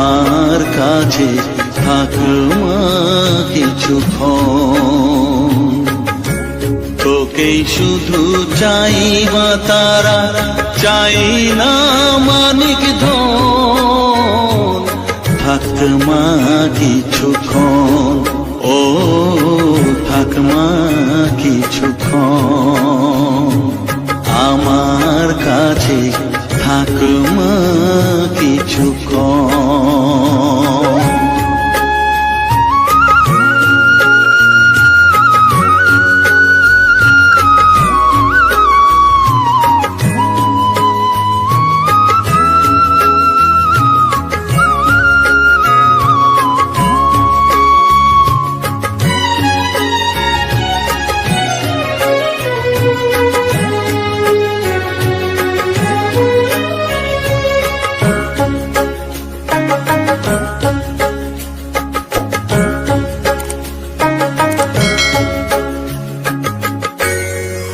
আমার কাছে থাক মা কিছুক্ষণ। তোকেই শুধু চাই মা তারা, চাই না মানিক ধন। থাক মা কিছুক্ষণ, ও থাক মা কিছুক্ষণ। আমার কাছে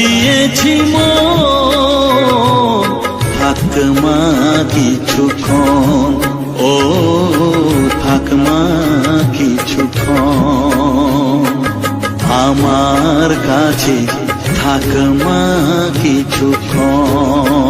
দিয়েছি থাক মা কিছুক্ষণ ও থাক মা কিছুক্ষণ আমার কাছে থাক মা কিছুক্ষণ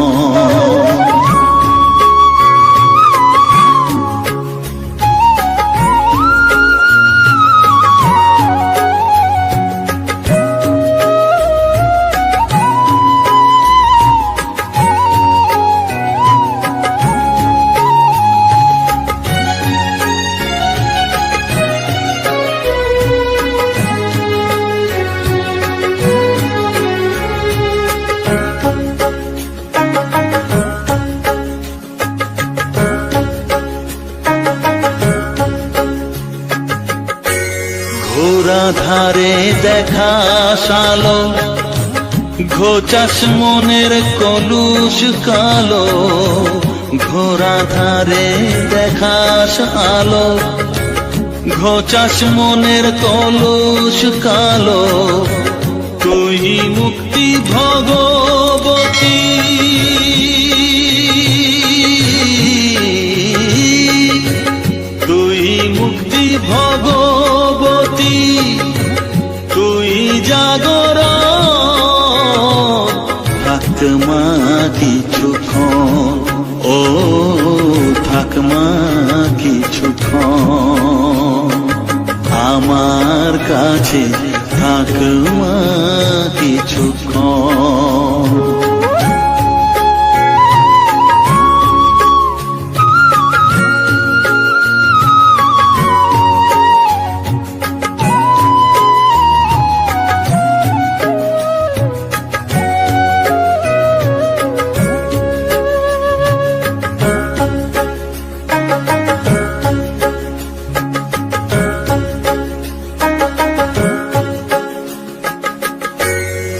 ঘোরা ধারে দেখা সালো ঘোচাস মনের কলুষ কালো ঘোরা ধারে দেখাস আলো ঘোচাস মনের কলুষ কালো, তুই মুক্তি ভগবতী। আমার কাছে থাক মা কিছুক্ষণ